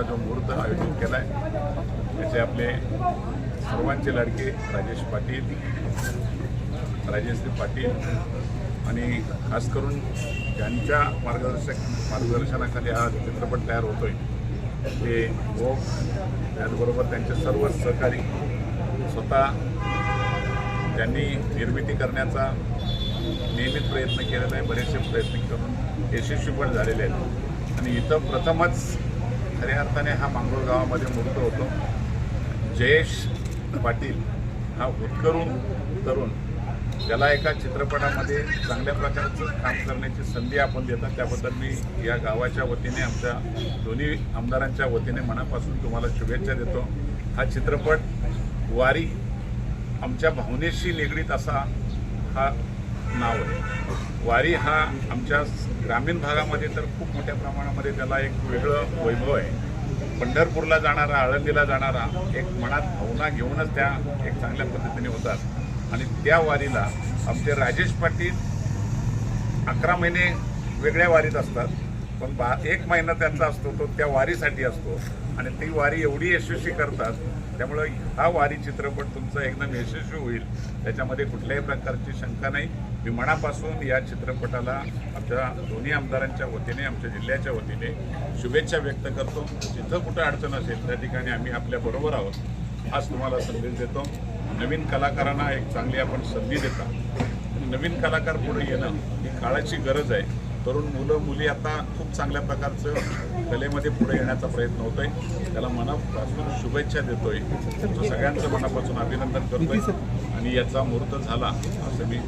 चित्रपटाचा जो मुहूर्त आयोजित केला आहे त्याचे आपले सर्वांचे लाडके राजेश पाटील राजेश्री पाटील आणि खास करून ज्यांच्या मार्गदर्शक मार्गदर्शनाखाली हा चित्रपट तयार होतो आहे ते ओक त्याचबरोबर त्यांचे सर्व सहकारी स्वतः त्यांनी निर्मिती करण्याचा नियमित प्रयत्न केलेला आहे बरेचसे प्रयत्न करून यशस्वी पण झालेले आहेत. आणि इथं प्रथमच खऱ्या अर्थाने हा मांगरोळ गावामध्ये मुक्त होतो. जयेश पाटील हा उत्करून तरुण. त्याला एका चित्रपटामध्ये चांगल्या प्रकारचं काम करण्याची संधी आपण देतात. त्याबद्दल मी या गावाच्या वतीने आमच्या दोन्ही आमदारांच्या वतीने मनापासून तुम्हाला शुभेच्छा देतो. हा चित्रपट वारी आमच्या भावनेशी निगडीत असा हा नाव आहे. वारी हा आमच्या ग्रामीण भागामध्ये तर खूप मोठ्या प्रमाणामध्ये त्याला एक वेगळं वैभव आहे. पंढरपूरला जाणारा आळंदीला जाणारा एक मनात भावना घेऊनच त्या एक चांगल्या पद्धतीने होतात. आणि त्या वारीला आमचे राजेश पाटील अकरा महिने वेगळ्या वारीत असतात. पण बा एक महिना त्यांचा असतो तो त्या वारीसाठी असतो. आणि ती वारी एवढी यशस्वी करतात त्यामुळं हा वारी चित्रपट तुमचा एकदम यशस्वी होईल. त्याच्यामध्ये कुठल्याही प्रकारची शंका नाही. मी मनापासून या चित्रपटाला आमच्या दोन्ही आमदारांच्या वतीने आमच्या जिल्ह्याच्या वतीने शुभेच्छा व्यक्त करतो. जिथं कुठं अडचण असेल त्या ठिकाणी आम्ही आपल्या बरोबर आहोत. हाच तुम्हाला संदेश देतो. नवीन कलाकारांना एक चांगली आपण संधी देता नवीन कलाकार पुढे येणं ही काळाची गरज आहे. तरुण मुलं मुली आता खूप चांगल्या प्रकारचं कलेमध्ये पुढे येण्याचा प्रयत्न होतोय. त्याला मनापासून शुभेच्छा देतोय. सगळ्यांचं मनापासून अभिनंदन करतोय. आणि याचा मुहूर्त झाला असं मी